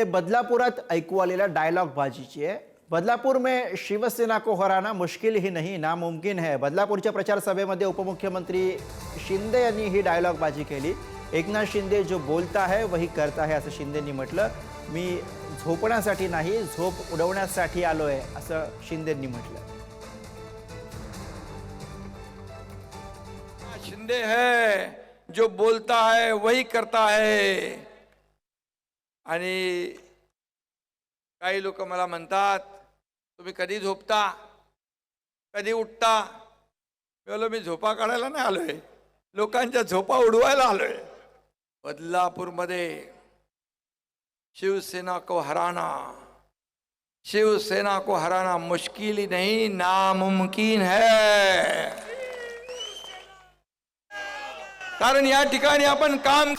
बदलापुरात ऐकू आलेल्या डायलॉग बाजीची आहे. बदलापूर में शिवसेना को हराना मुश्किल ही नहीं नामुमकिन है. बदलापूरच्या प्रचार सभेमध्ये उपमुख्यमंत्री शिंदे यांनी ही डायलॉग बाजी केली. एकनाथ शिंदे जो बोलता है वही करता है असं शिंदेंनी म्हटलं. मी झोपण्यासाठी नाही झोप उडवण्यासाठी आलोय असं शिंदेंनी म्हटलं. शिंदे है जो बोलता है वही करता है. आणि काही लोक मला म्हणतात तुम्ही कधी झोपता? कधी उठता? मी बोललो मी झोपा काढायला नाही आलोय. लोकांच्या झोपा उडवायला आलोय. बदलापूरमध्ये शिवसेना को हराना. शिवसेना को हराना मुश्किल ही नहीं नामुमकिन है। कारण या ठिकाणी आपण काम